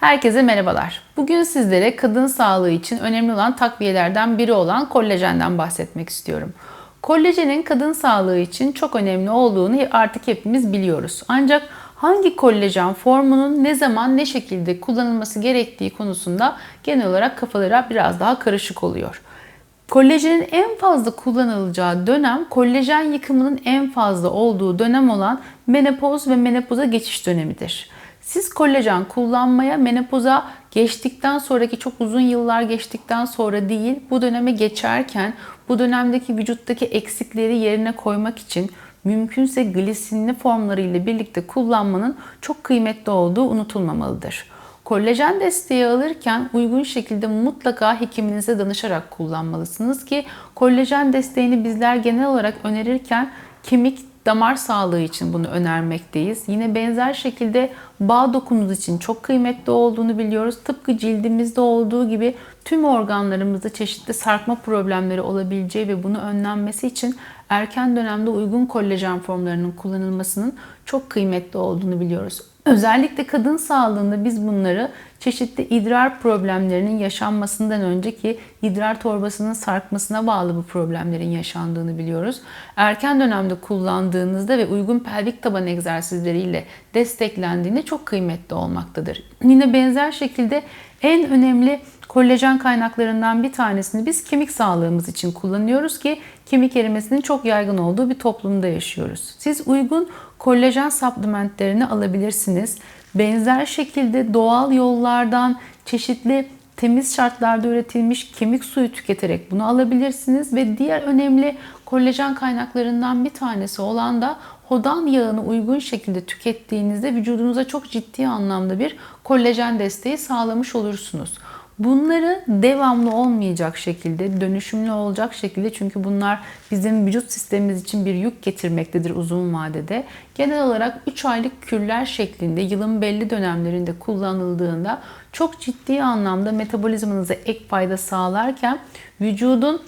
Herkese merhabalar. Bugün sizlere kadın sağlığı için önemli olan takviyelerden biri olan kollajenden bahsetmek istiyorum. Kollajenin kadın sağlığı için çok önemli olduğunu artık hepimiz biliyoruz. Ancak hangi kollajen formunun ne zaman ne şekilde kullanılması gerektiği konusunda genel olarak kafalara biraz daha karışık oluyor. Kollajenin en fazla kullanılacağı dönem kollajen yıkımının en fazla olduğu dönem olan menopoz ve menopoza geçiş dönemidir. Siz kollajen kullanmaya menopoza geçtikten sonraki çok uzun yıllar geçtikten sonra değil, bu döneme geçerken bu dönemdeki vücuttaki eksikleri yerine koymak için mümkünse glisinli formları ile birlikte kullanmanın çok kıymetli olduğu unutulmamalıdır. Kollajen desteği alırken uygun şekilde mutlaka hekiminize danışarak kullanmalısınız ki kollajen desteğini bizler genel olarak önerirken kemik damar sağlığı için bunu önermekteyiz. Yine benzer şekilde bağ dokumuz için çok kıymetli olduğunu biliyoruz. Tıpkı cildimizde olduğu gibi tüm organlarımızda çeşitli sarkma problemleri olabileceği ve bunu önlenmesi için erken dönemde uygun kollajen formlarının kullanılmasının çok kıymetli olduğunu biliyoruz. Özellikle kadın sağlığında biz bunları çeşitli idrar problemlerinin yaşanmasından önceki idrar torbasının sarkmasına bağlı bu problemlerin yaşandığını biliyoruz. Erken dönemde kullandığınızda ve uygun pelvik taban egzersizleriyle desteklendiğinde çok kıymetli olmaktadır. Yine benzer şekilde en önemli kollajen kaynaklarından bir tanesini biz kemik sağlığımız için kullanıyoruz ki kemik erimesinin çok yaygın olduğu bir toplumda yaşıyoruz. Siz uygun kollajen supplementlerini alabilirsiniz. Benzer şekilde doğal yollardan çeşitli temiz şartlarda üretilmiş kemik suyu tüketerek bunu alabilirsiniz ve diğer önemli kollajen kaynaklarından bir tanesi olan da hodan yağını uygun şekilde tükettiğinizde vücudunuza çok ciddi anlamda bir kollajen desteği sağlamış olursunuz. Bunları devamlı olmayacak şekilde, dönüşümlü olacak şekilde çünkü bunlar bizim vücut sistemimiz için bir yük getirmektedir uzun vadede. Genel olarak 3 aylık kürler şeklinde yılın belli dönemlerinde kullanıldığında çok ciddi anlamda metabolizmanıza ek fayda sağlarken vücudun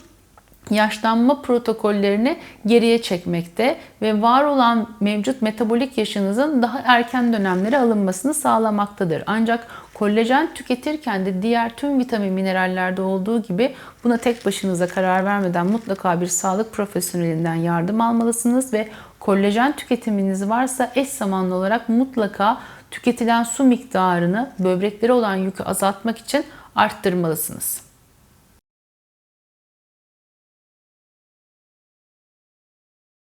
yaşlanma protokollerini geriye çekmekte ve var olan mevcut metabolik yaşınızın daha erken dönemlere alınmasını sağlamaktadır. Ancak kollajen tüketirken de diğer tüm vitamin minerallerde olduğu gibi buna tek başınıza karar vermeden mutlaka bir sağlık profesyonelinden yardım almalısınız ve kollajen tüketiminiz varsa eş zamanlı olarak mutlaka tüketilen su miktarını böbreklere olan yükü azaltmak için arttırmalısınız.